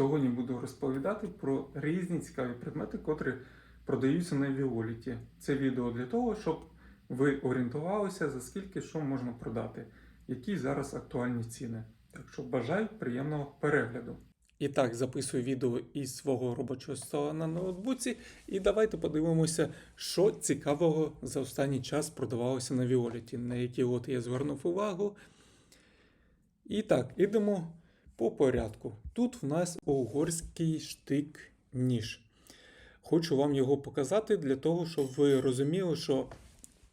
Сьогодні буду розповідати про різні цікаві предмети, котрі продаються на Віоліті. Це відео для того, щоб ви орієнтувалися, за скільки що можна продати, які зараз актуальні ціни. Так що бажаю приємного перегляду. І так, записую відео із свого робочого стола на ноутбуці. І давайте подивимося, що цікавого за останній час продавалося на Віоліті, на які от я звернув увагу. І так, ідемо по порядку. Тут в нас угорський штик ніж. Хочу вам його показати для того, щоб ви розуміли, що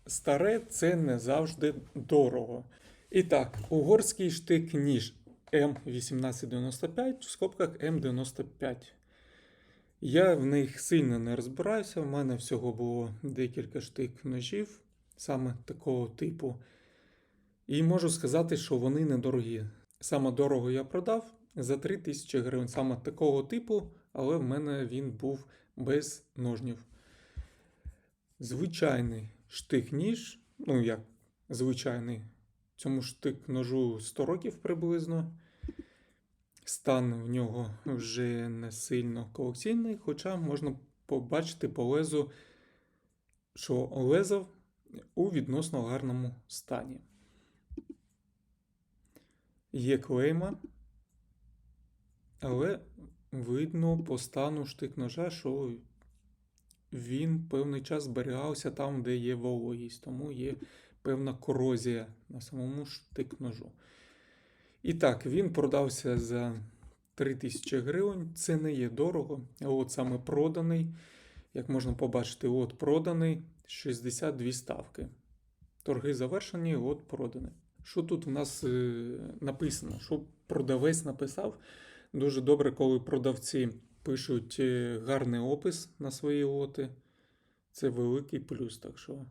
старе це не завжди дорого. І так, угорський штик ніж М1895 в скобках М95. Я в них сильно не розбираюся. В мене всього було декілька штик ножів саме такого типу. І можу сказати, що вони недорогі. Саме дорого я продав за 3000 гривень, саме такого типу, але в мене він був без ножнів. Звичайний штик-ніж, ну як звичайний, цьому штик-ножу 100 років приблизно. Стан в нього вже не сильно колекційний, хоча можна побачити по лезу, що лезо у відносно гарному стані. Є клейма, але видно по стану штик-ножа, що він певний час зберігався там, де є вологість, тому є певна корозія на самому штик-ножу. І так, він продався за 3000 гривень. Це не є дорого. От саме проданий, як можна побачити, от проданий 62 ставки. Торги завершені, от проданий. Що тут у нас е, написано? Що продавець написав? Дуже добре, коли продавці пишуть е, гарний опис на свої лоти. Це великий плюс. Так що,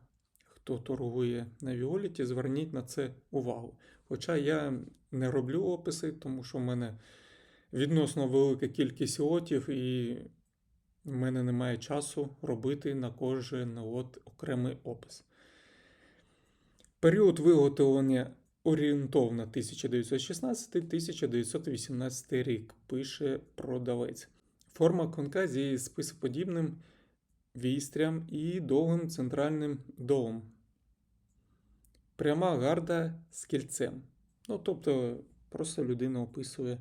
хто торгує на Віоліті, зверніть на це увагу. Хоча я не роблю описи, тому що в мене відносно велика кількість лотів, і в мене немає часу робити на кожен лот окремий опис. Період виготовлення орієнтовно 1916-1918 рік, пише продавець. Форма конка зі списоподібним вістрям і довгим центральним долом. Пряма гарда з кільцем. Ну, тобто, просто людина описує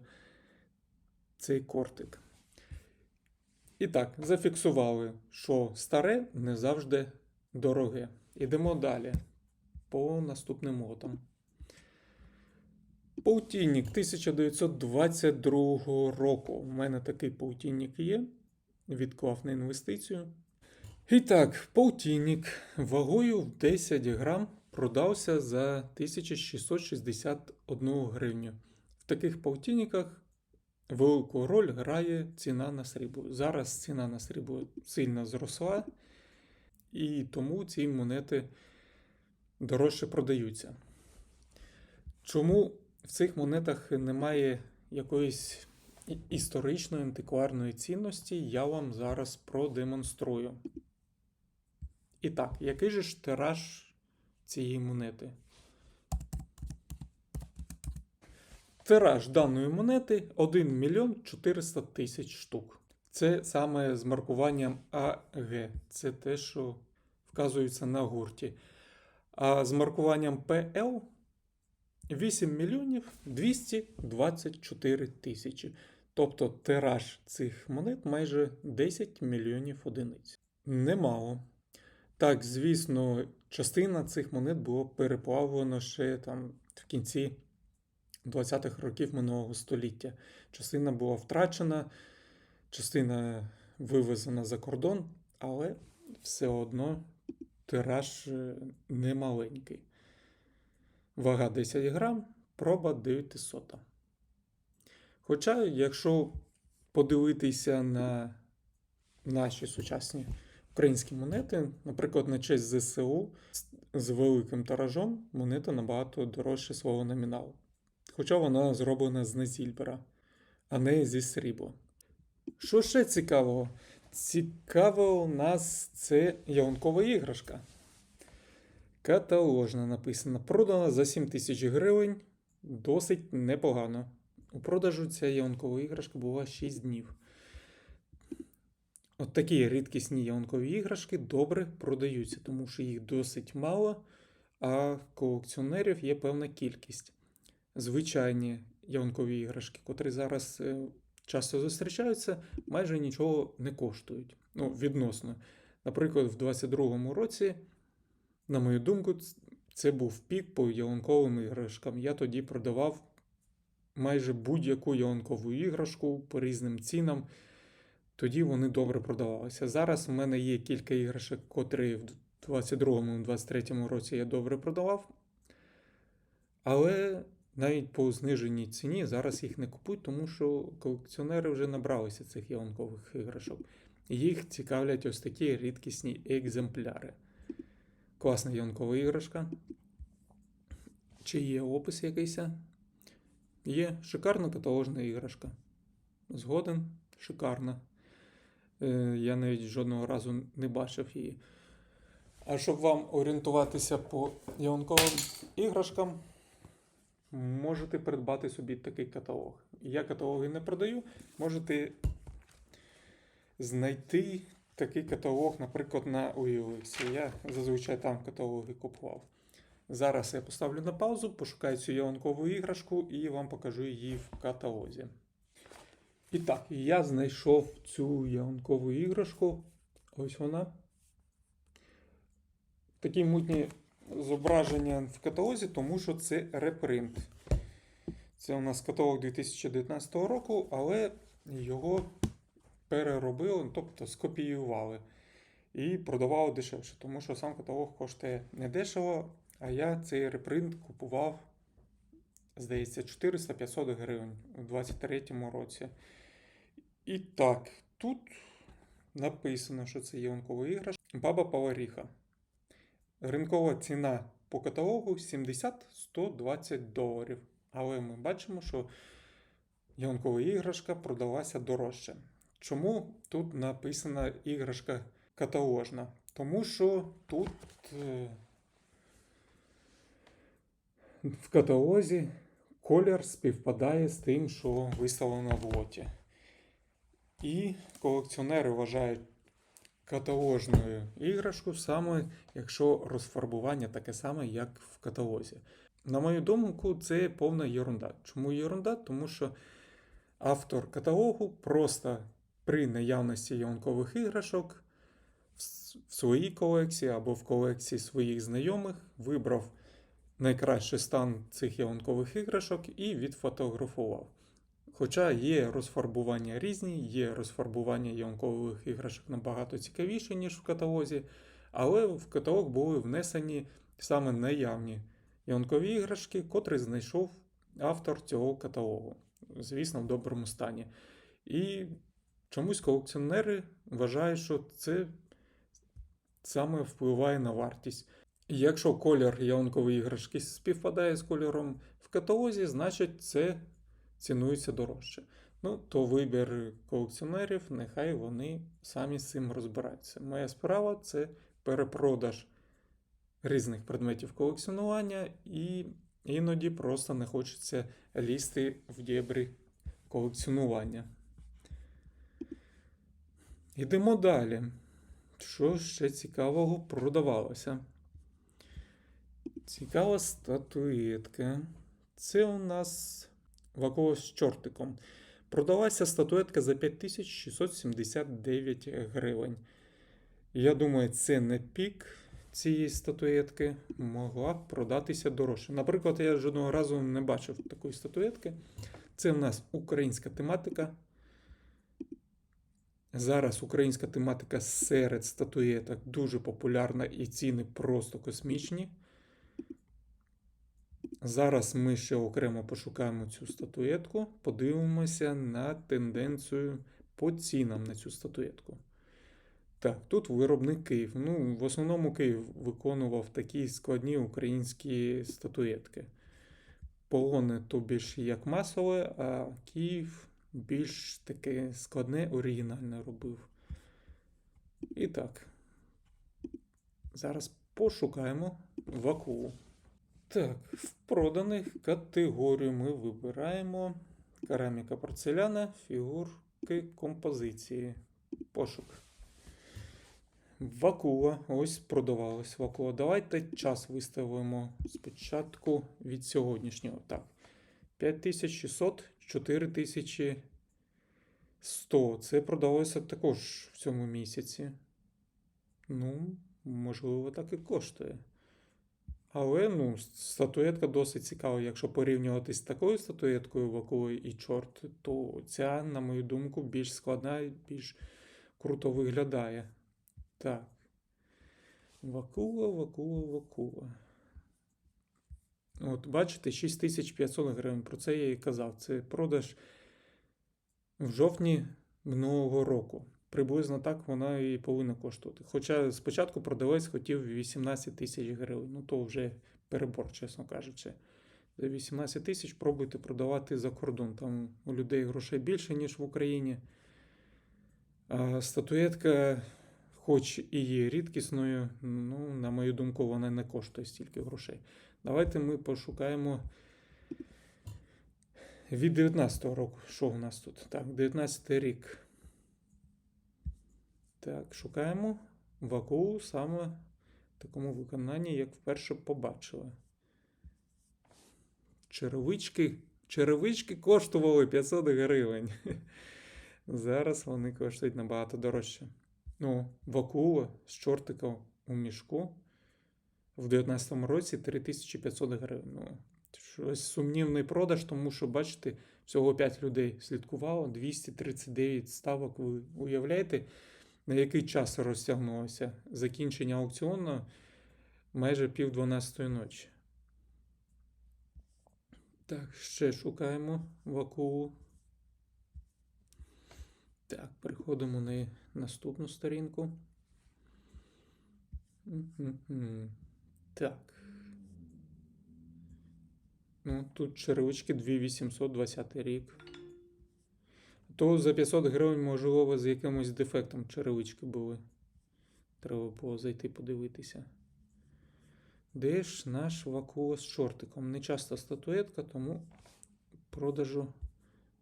цей кортик. І так, зафіксували, що старе не завжди дороге. Ідемо далі по наступним лотам. Паутінник 1922 року. У мене такий паутінник є. Відклав на інвестицію. І так, паутінник вагою в 10 грам продався за 1661 гривню. В таких паутінниках велику роль грає ціна на срібло. Зараз ціна на срібло сильно зросла, і тому ці монети дорожче продаються. Чому в цих монетах немає якоїсь історичної антикварної цінності, я вам зараз продемонструю. І так, який же ж тираж цієї монети? Тираж даної монети 1 мільйон 400 тисяч штук. Це саме з маркуванням АГ. Це те, що вказується на гурті. А з маркуванням ПЛ 8 мільйонів 224 тисячі. Тобто тираж цих монет майже 10 мільйонів одиниць. Немало. Так, звісно, частина цих монет було переплавлено ще там в кінці 20-х років минулого століття. Частина була втрачена, частина вивезена за кордон, але все одно тираж е, немаленький. Вага 10 грам, проба 900. Хоча, якщо подивитися на наші сучасні українські монети, наприклад, на честь ЗСУ з- з великим тиражом монета набагато дорожче свого номіналу. Хоча вона зроблена з незільбера, а не зі срібла. Що ще цікавого? Цікаво у нас це ялинкова іграшка. Каталожна написано. Продана за 7 тисяч гривень. Досить непогано. У продажу ця ялинкова іграшка була 6 днів. От такі рідкісні ялинкові іграшки добре продаються, тому що їх досить мало, а колекціонерів є певна кількість. Звичайні ялинкові іграшки, котрі зараз е, часто зустрічаються, майже нічого не коштують. Ну, відносно. Наприклад, в 22-му році, на мою думку, це був пік по ялинковим іграшкам. Я тоді продавав майже будь-яку ялинкову іграшку по різним цінам. Тоді вони добре продавалися. Зараз в мене є кілька іграшок, котрі в 22-23 році я добре продавав. Але навіть по зниженій ціні зараз їх не купують, тому що колекціонери вже набралися цих ялинкових іграшок. Їх цікавлять ось такі рідкісні екземпляри. Класна ялинкова іграшка. Чи є опис якийсь? Є шикарна каталожна іграшка. Згоден, шикарна. Е, Я навіть жодного разу не бачив її. А щоб вам орієнтуватися по ялинковим іграшкам, можете придбати собі такий каталог. Я каталоги не продаю, можете знайти такий каталог, наприклад, на OLX. Я зазвичай там каталоги купував. Зараз я поставлю на паузу, пошукаю цю ялинкову іграшку і вам покажу її в каталозі. І так, я знайшов цю ялинкову іграшку. Ось вона. Такі мутні зображення в каталозі, тому що це репринт. Це у нас каталог 2019 року, але його переробили, тобто скопіювали і продавали дешевше, тому що сам каталог коштує не дешево, а я цей репринт купував, здається, 400-500 гривень у 2023 році. І так, тут написано, що це ялинкова іграшка. Баба Поваріха. Ринкова ціна по каталогу 70-120 доларів. Але ми бачимо, що ялинкова іграшка продалася дорожче. Чому тут написана іграшка каталожна? Тому що тут е, в каталозі колір співпадає з тим, що виставлено в лоті. І колекціонери вважають каталожною іграшку саме, якщо розфарбування таке саме, як в каталозі. На мою думку, це повна єрунда. Чому єрунда? Тому що автор каталогу просто при наявності ялинкових іграшок в своїй колекції або в колекції своїх знайомих вибрав найкращий стан цих ялинкових іграшок і відфотографував. Хоча є розфарбування різні, є розфарбування ялинкових іграшок набагато цікавіше, ніж в каталозі, але в каталог були внесені саме наявні ялинкові іграшки, котрі знайшов автор цього каталогу. Звісно, в доброму стані. І чомусь колекціонери вважають, що це саме впливає на вартість. Якщо колір ялинкової іграшки співпадає з кольором в каталозі, значить це цінується дорожче. Ну, то вибір колекціонерів, нехай вони самі з цим розбираються. Моя справа це перепродаж різних предметів колекціонування, і іноді просто не хочеться лізти в дєбрі колекціонування. Йдемо далі. Що ще цікавого продавалося? Цікава статуетка. Це у нас Вакуо з чортиком. Продалася статуетка за 5679 гривень. Я думаю, це не пік цієї статуетки могла б продатися дорожче. Наприклад, я жодного разу не бачив такої статуетки. Це в нас українська тематика. Зараз українська тематика серед статуеток дуже популярна і ціни просто космічні. Зараз ми ще окремо пошукаємо цю статуетку, подивимося на тенденцію по цінам на цю статуетку. Так, тут виробник Київ. Ну, в основному Київ виконував такі складні українські статуетки. Полони то більш як масове, а Київ більш таке складне, оригінальне робив. І так. Зараз пошукаємо вакуум. Так, в проданих категорію ми вибираємо Кераміка порцеляна, фігурки композиції. Пошук. Вакула. Ось продавалась вакула. Давайте час виставимо спочатку від сьогоднішнього. Так. 5600, 4100. Це продалося також в цьому місяці. Ну, можливо, так і коштує. Але ну, статуетка досить цікава. Якщо порівнювати з такою статуеткою Вакули і чорт, то ця, на мою думку, більш складна і більш круто виглядає. Так. Вакула, вакула, вакула. От, бачите, 6500 гривень. Про це я і казав. Це продаж в жовтні минулого року. Приблизно так вона і повинна коштувати. Хоча спочатку продавець хотів 18 тисяч гривень. Ну то вже перебор, чесно кажучи. За 18 тисяч пробуйте продавати за кордон. Там у людей грошей більше, ніж в Україні. А статуетка, хоч і є рідкісною, ну, на мою думку, вона не коштує стільки грошей. Давайте ми пошукаємо від 19-го року. Що у нас тут? Так, 19 рік. Так, шукаємо вакуу саме в такому виконанні, як вперше побачили. Черевички. Черевички коштували 500 гривень. Зараз вони коштують набагато дорожче. Ну, вакула з чортика у мішку в 2019 році 3500 гривень. Ну, щось сумнівний продаж, тому що, бачите, всього 5 людей слідкувало, 239 ставок. Ви уявляєте, на який час розтягнулося закінчення аукціону майже пів 12 ночі. Так, ще шукаємо вакуу. Так, переходимо на наступну сторінку. Мгм. Так. Ну, тут черевички 2820 рік. То за 500 гривень, можливо, з якимось дефектом черевички були. Треба було зайти подивитися. Де ж наш вакула з чортиком? Не часто статуетка, тому продажу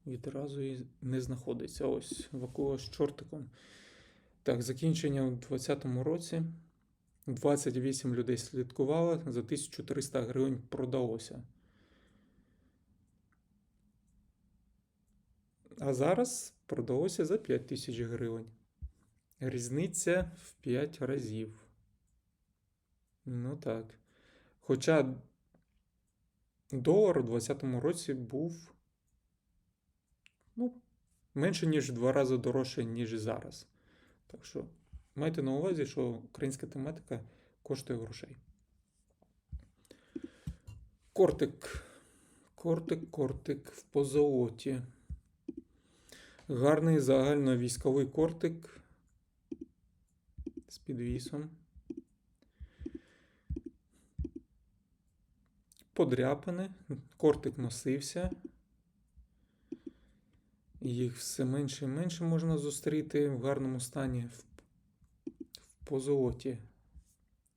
відразу і не знаходиться. Ось вакула з чортиком. Так, закінчення у 2020 році. 28 людей слідкувало, за 1300 гривень продалося. А зараз продалося за 5000 гривень. Різниця в 5 разів. Ну так. Хоча долар у 2020 році був ну, менше, ніж в два рази дорожче, ніж зараз. Так що майте на увазі, що українська тематика коштує грошей. Кортик. Кортик, кортик в позолоті. Гарний загальновійськовий кортик з підвісом. Подряпане. Кортик носився. Їх все менше і менше можна зустріти в гарному стані в позолоті.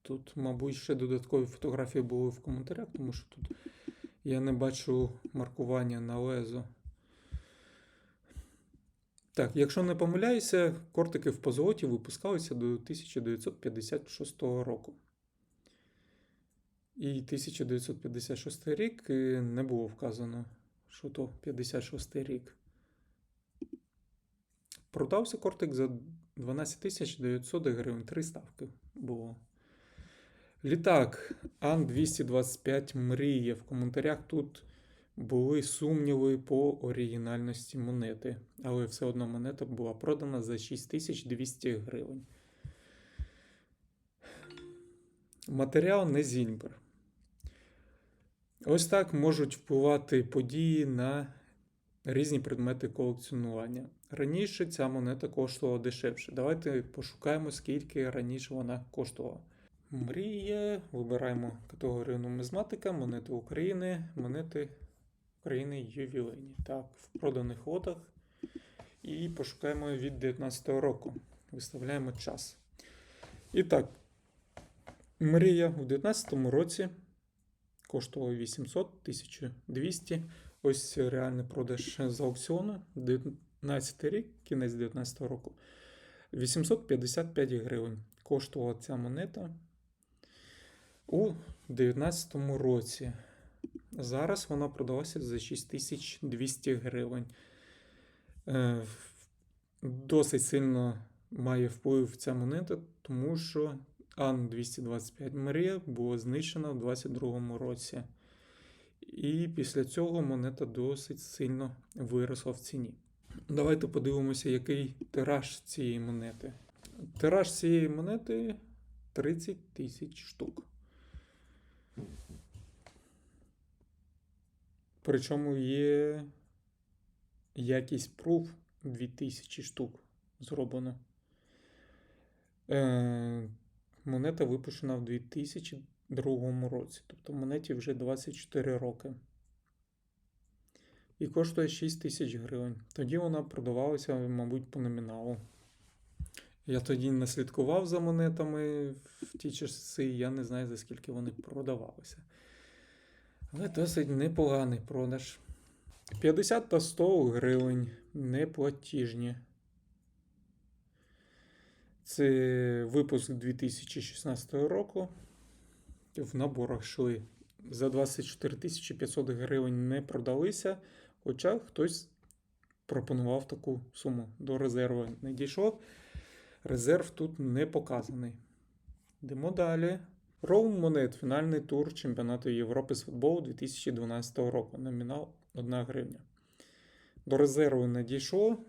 Тут, мабуть, ще додаткові фотографії були в коментарях, тому що тут я не бачу маркування на лезо. Так, якщо не помиляюся, кортики в позолоті випускалися до 1956 року. І 1956 рік не було вказано, що то 56 рік. Продався кортик за 12 900 гривень. Три ставки було. Літак Ан-225 мріє. В коментарях тут були сумніви по оригінальності монети, але все одно монета була продана за 6200 гривень. Матеріал не Зіньбер. Ось так можуть впливати події на різні предмети колекціонування. Раніше ця монета коштувала дешевше. Давайте пошукаємо, скільки раніше вона коштувала. Мрія. Вибираємо категорію нумізматика, монети України, монети України ювілейні. Так, в проданих лотах. І пошукаємо від 19 року. Виставляємо час. І так, мрія в 19 році коштувала 800, 1200. Ось реальний продаж з аукціону. 19 рік, кінець 19 року. 855 гривень коштувала ця монета у 2019 році. Зараз вона продалася за 6200 гривень. Е, Досить сильно має вплив ця монета, тому що Ан 225 Марія була знищена в 22 році. І після цього монета досить сильно виросла в ціні. Давайте подивимося, який тираж цієї монети. Тираж цієї монети 30 тисяч штук. Причому є якість пруф 2000 штук зроблено. Е, монета випущена в 2002 році. Тобто монеті вже 24 роки. І коштує 6 тисяч гривень. Тоді вона продавалася, мабуть, по номіналу. Я тоді не слідкував за монетами в ті часи, я не знаю, за скільки вони продавалися. Але досить непоганий продаж. 50 та 100 гривень неплатіжні. Це випуск 2016 року. В наборах йшли за 24 500 гривень не продалися, хоча хтось пропонував таку суму. До резерву не дійшов. Резерв тут не показаний. Йдемо далі. Роум Монет, фінальний тур Чемпіонату Європи з футболу 2012 року. Номінал 1 гривня. До резерву не дійшло.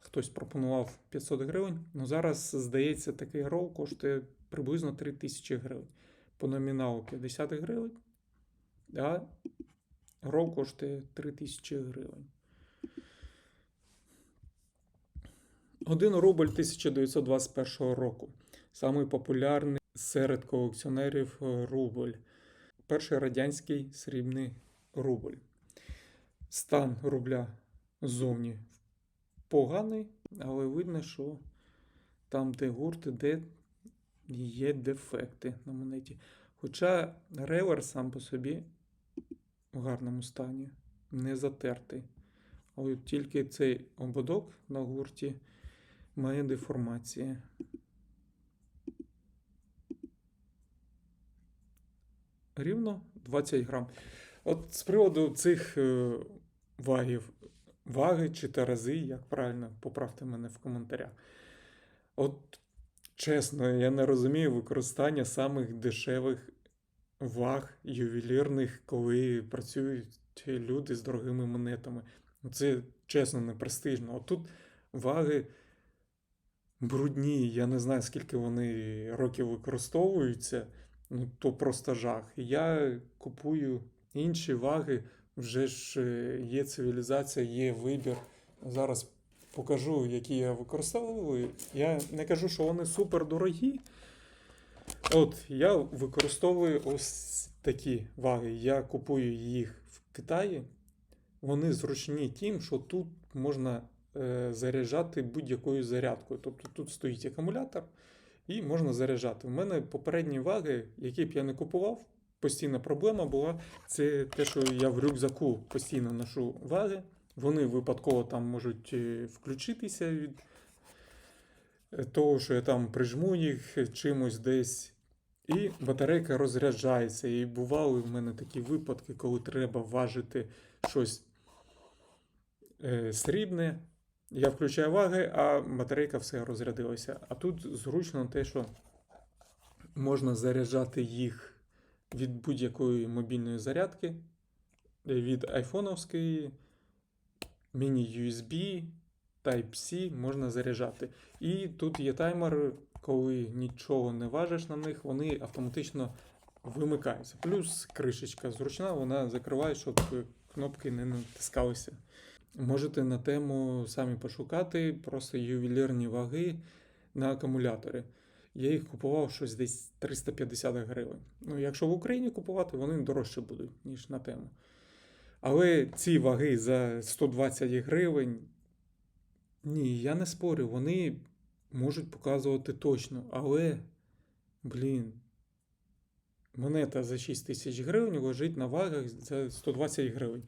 Хтось пропонував 500 гривень. Ну зараз, здається, такий рол коштує приблизно 3000 гривень. По номіналу 50 гривень. А рол коштує 3000 гривень. 1 рубль 1921 року. Самий популярний серед колекціонерів рубль. Перший радянський срібний рубль. Стан рубля ззовні поганий, але видно, що там, де гурт, де є дефекти на монеті. Хоча ревер сам по собі гарному стані, не затертий. Але тільки цей ободок на гурті має деформації. Рівно 20 грам. От з приводу цих е, вагів, ваги чи тарази, як правильно, поправте мене в коментарях. От чесно, я не розумію використання самих дешевих ваг ювелірних, коли працюють люди з дорогими монетами. Це чесно не престижно. От тут ваги брудні, я не знаю, скільки вони років використовуються. Ну, то просто жах. Я купую інші ваги, вже ж е, є цивілізація, є вибір. Зараз покажу, які я використовую. Я не кажу, що вони супер дорогі. От, я використовую ось такі ваги. Я купую їх в Китаї. Вони зручні тим, що тут можна е, заряджати будь-якою зарядкою. Тобто тут стоїть акумулятор і можна заряджати. У мене попередні ваги, які б я не купував, постійна проблема була. Це те, що я в рюкзаку постійно ношу ваги. Вони випадково там можуть е, включитися від того, що я там прижму їх чимось десь. І батарейка розряджається. І бували в мене такі випадки, коли треба важити щось е, срібне. Я включаю ваги, а батарейка все розрядилася. А тут зручно те, що можна заряджати їх від будь-якої мобільної зарядки, від айфоновської, міні-USB, Type-C можна заряджати. І тут є таймер, коли нічого не важиш на них, вони автоматично вимикаються. Плюс кришечка зручна, вона закриває, щоб кнопки не натискалися. Можете на тему самі пошукати просто ювелірні ваги на акумулятори. Я їх купував щось десь 350 гривень. Ну, якщо в Україні купувати, вони дорожче будуть, ніж на тему. Але ці ваги за 120 гривень. Ні, я не спорю, вони можуть показувати точно, але, блін, монета за 6 тисяч гривень лежить на вагах за 120 гривень.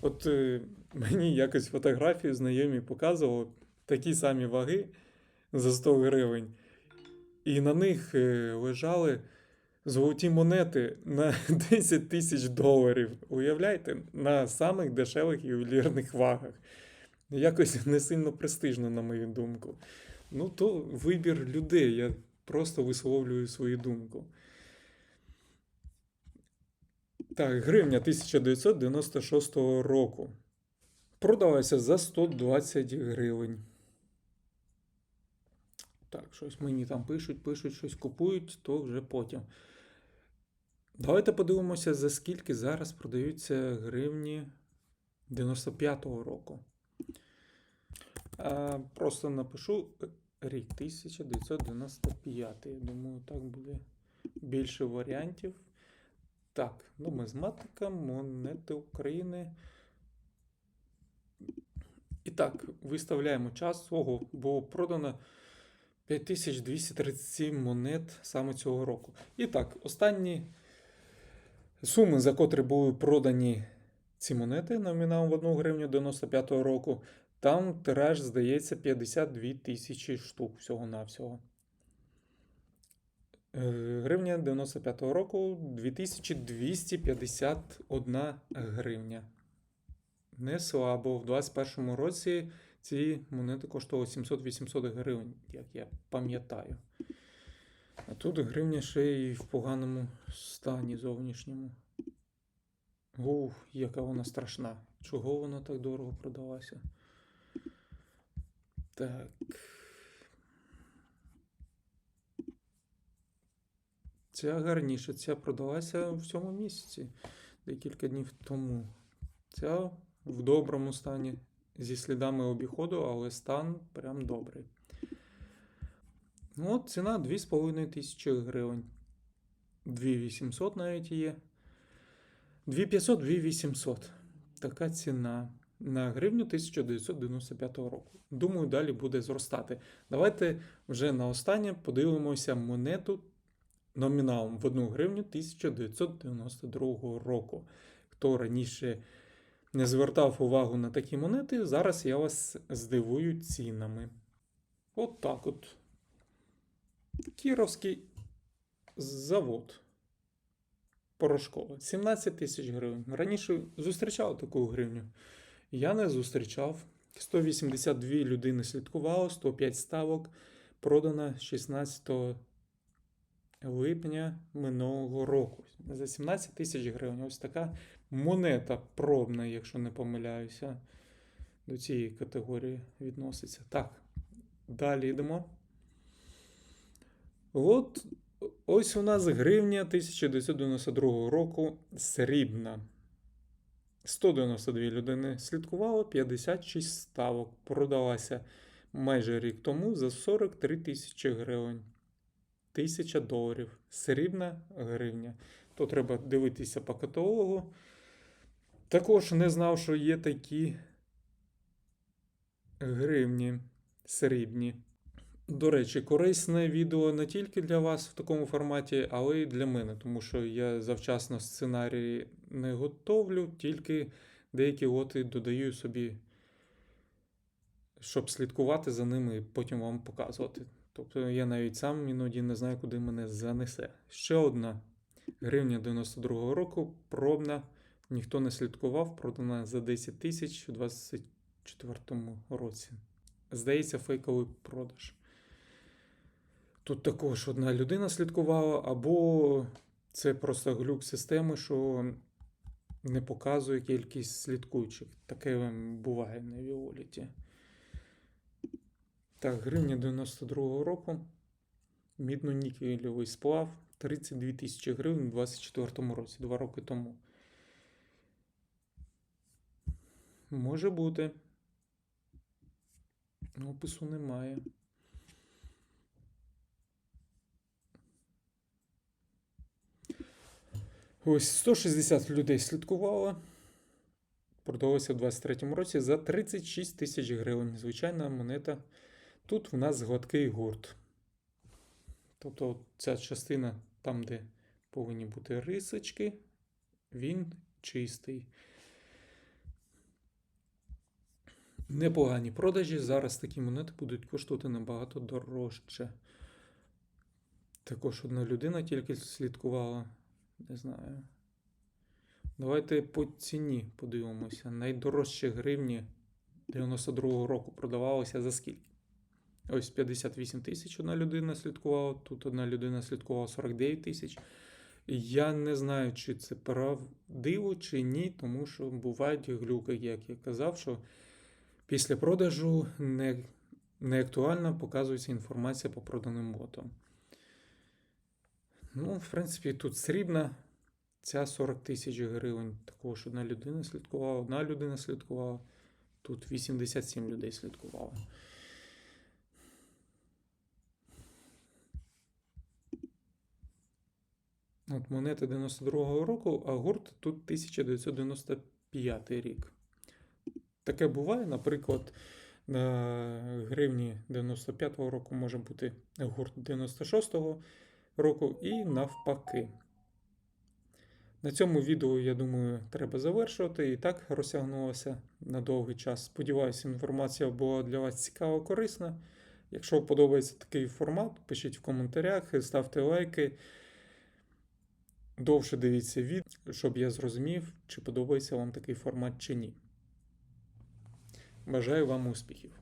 От е, мені якось фотографію знайомі показували такі самі ваги за 100 гривень, і на них е, лежали золоті монети на 10 тисяч доларів. Уявляєте, на самих дешевих ювелірних вагах. Якось не сильно престижно, на мою думку. Ну, то вибір людей. Я просто висловлюю свою думку. Так, гривня 1996 року. Продалася за 120 гривень. Так, щось мені там пишуть, пишуть, щось купують, то вже потім. Давайте подивимося, за скільки зараз продаються гривні 95-го року. А, просто напишу рік 1995. Я думаю, так буде більше варіантів. Так, нумизматика, монети України. І так, виставляємо час. Ого, було продано 5237 монет саме цього року. І так, останні суми, за котрі були продані ці монети номіналом в 1 гривню 95-го року, там тираж, здається, 52 тисячі штук всього-навсього. Е, Гривня 95-го року 2251 гривня. Не слабо. В 21-му році ці монети коштували 700-800 гривень, як я пам'ятаю. А тут гривня ще й в поганому стані зовнішньому. Ух, яка вона страшна. Чого вона так дорого продалася? Так. Ця гарніше, ця продалася в цьому місяці декілька днів тому. Ця в доброму стані зі слідами обіходу, але стан прям добрий. От ціна 2,5 тисячі гривень. 2800 навіть є. 2500, 2800. Така ціна на гривню 1995 року. Думаю, далі буде зростати. Давайте вже на останнє подивимося монету номіналом в 1 гривню 1992 року. Хто раніше не звертав увагу на такі монети, зараз я вас здивую цінами. От так от. Кіровський завод. Порошковий. 17 тисяч гривень. Раніше зустрічав таку гривню. Я не зустрічав. 182 людини слідкувало, 105 ставок. Продано 16 липня минулого року. За 17 тисяч гривень. Ось така монета пробна, якщо не помиляюся. До цієї категорії відноситься. Так, далі йдемо. От ось у нас гривня 1992 року срібна. 192 людини слідкувало, 56 ставок. Продалася майже рік тому за 43 тисячі гривень. Тисяча доларів. Срібна гривня. То треба дивитися по каталогу. Також не знав, що є такі гривні срібні. До речі, корисне відео не тільки для вас в такому форматі, але й для мене, тому що я завчасно сценарії не готовлю, тільки деякі лоти додаю собі, щоб слідкувати за ними і потім вам показувати. Тобто я навіть сам іноді не знаю, куди мене занесе. Ще одна гривня 92-го року, пробна, ніхто не слідкував, продана за 10 тисяч у 24-му році. Здається, фейковий продаж. Тут також одна людина слідкувала, або це просто глюк системи, що не показує кількість слідкуючих. Таке буває на Віоліті. Так, гривня 92-го року. Мідно-нікелевий сплав 32 тисячі гривень у 24-му році, два роки тому. Може бути. Опису немає. Ось 160 людей слідкувало. Продалося в 23-му році за 36 тисяч гривень. Звичайна монета. Тут в нас гладкий гурт. Тобто ця частина, там, де повинні бути рисочки, він чистий. Непогані продажі. Зараз такі монети будуть коштувати набагато дорожче. Також одна людина тільки слідкувала. Не знаю. Давайте по ціні подивимося. Найдорожчі гривні 92-го року продавалися за скільки? Ось 58 тисяч одна людина слідкувала, тут одна людина слідкувала 49 тисяч. Я не знаю, чи це правдиво, чи ні, тому що бувають глюки, як я казав, що після продажу не, не актуально показується інформація по проданим лотам. Ну, в принципі, тут срібна. Ця 40 тисяч гривень. Також одна людина слідкувала, одна людина слідкувала. Тут 87 людей слідкувало. От монета 92-го року, а гурт тут 1995 рік. Таке буває, наприклад, на гривні 95-го року може бути гурт 96-го року і навпаки. На цьому відео, я думаю, треба завершувати. І так розтягнулося на довгий час. Сподіваюся, інформація була для вас цікава, корисна. Якщо подобається такий формат, пишіть в коментарях, ставте лайки. Довше дивіться відео, щоб я зрозумів, чи подобається вам такий формат чи ні. Бажаю вам успіхів!